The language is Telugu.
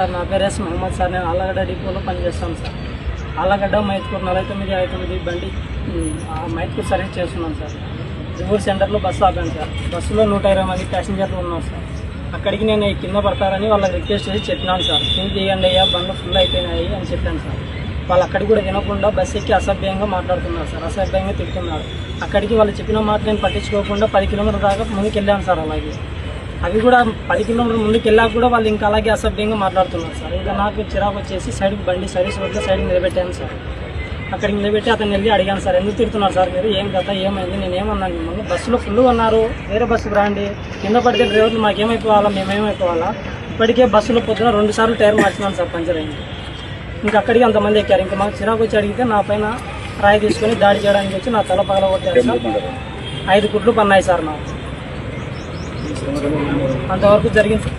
సార్ నా పేరు ఎస్ మహమ్మద్ సార్. నేను ఆలగడ్డ డిపోలో పనిచేస్తాను సార్. ఆలగడ్డ మైత్కూర్ నలభై తొమ్మిది ఐదు తొమ్మిది బండి మైత్కూర్ సర్వీస్ చేస్తున్నాను సార్. రివూర్ సెంటర్లో బస్సు ఆపాను సార్. బస్సులో నూట ఇరవై మంది ప్యాసింజర్లు ఉన్నారు సార్. అక్కడికి నేను కింద పడతారని వాళ్ళకి రిక్వెస్ట్ చేసి చెప్పినాను సార్. కింద తీయండి అయ్యా బండ్లు ఫుల్ అయిపోయినాయి అని చెప్పాను సార్. వాళ్ళు అక్కడికి కూడా వినకుండా బస్సు ఎక్కి అసభ్యంగా మాట్లాడుతున్నారు సార్. అసభ్యంగా తిడుతున్నారు. అక్కడికి వాళ్ళు చెప్పిన మాట నేను పట్టించుకోకుండా పది కిలోమీటర్ దాకా ముందుకు వెళ్ళాను సార్ అలాగే. అవి కూడా పది కిలోమీటర్ ముందుకు వెళ్ళాక కూడా వాళ్ళు ఇంకా అలాగే అసభ్యంగా మాట్లాడుతున్నారు సార్. ఇంకా నాకు చిరాకు వచ్చేసి సైడ్కి బండి సర్వీస్ రోడ్లో సైడ్కి నిలబెట్టాను సార్. అక్కడికి నిలబెట్టి అతను వెళ్ళి అడిగాను సార్ ఎందుకు తిడుతున్నారు సార్ మీరు? ఏం కథ? ఏమైంది? నేను ఏమన్నాను మిమ్మల్ని? బస్సులో ఫుల్ ఉన్నారు. వేరే బస్సుకు రండి. కింద పడితే డ్రైవర్లు మాకేమైపోవాలా? మేమేమైపోవాలా? ఇప్పటికే బస్సులో పొద్దున రెండు సార్లు టైర్ మార్చినాను సార్ పంచర్ అయింది. ఇంకా అక్కడికి అంతమంది ఎక్కారు. ఇంకా మాకు చిరాకు వచ్చి అడిగితే నా పైన రాయి తీసుకొని దాడి చేయడానికి వచ్చి నా తల పగల కొట్టారు సార్. ఐదు కుట్లు పన్నాయి సార్ నాకు అంతవరకు జరిగింది.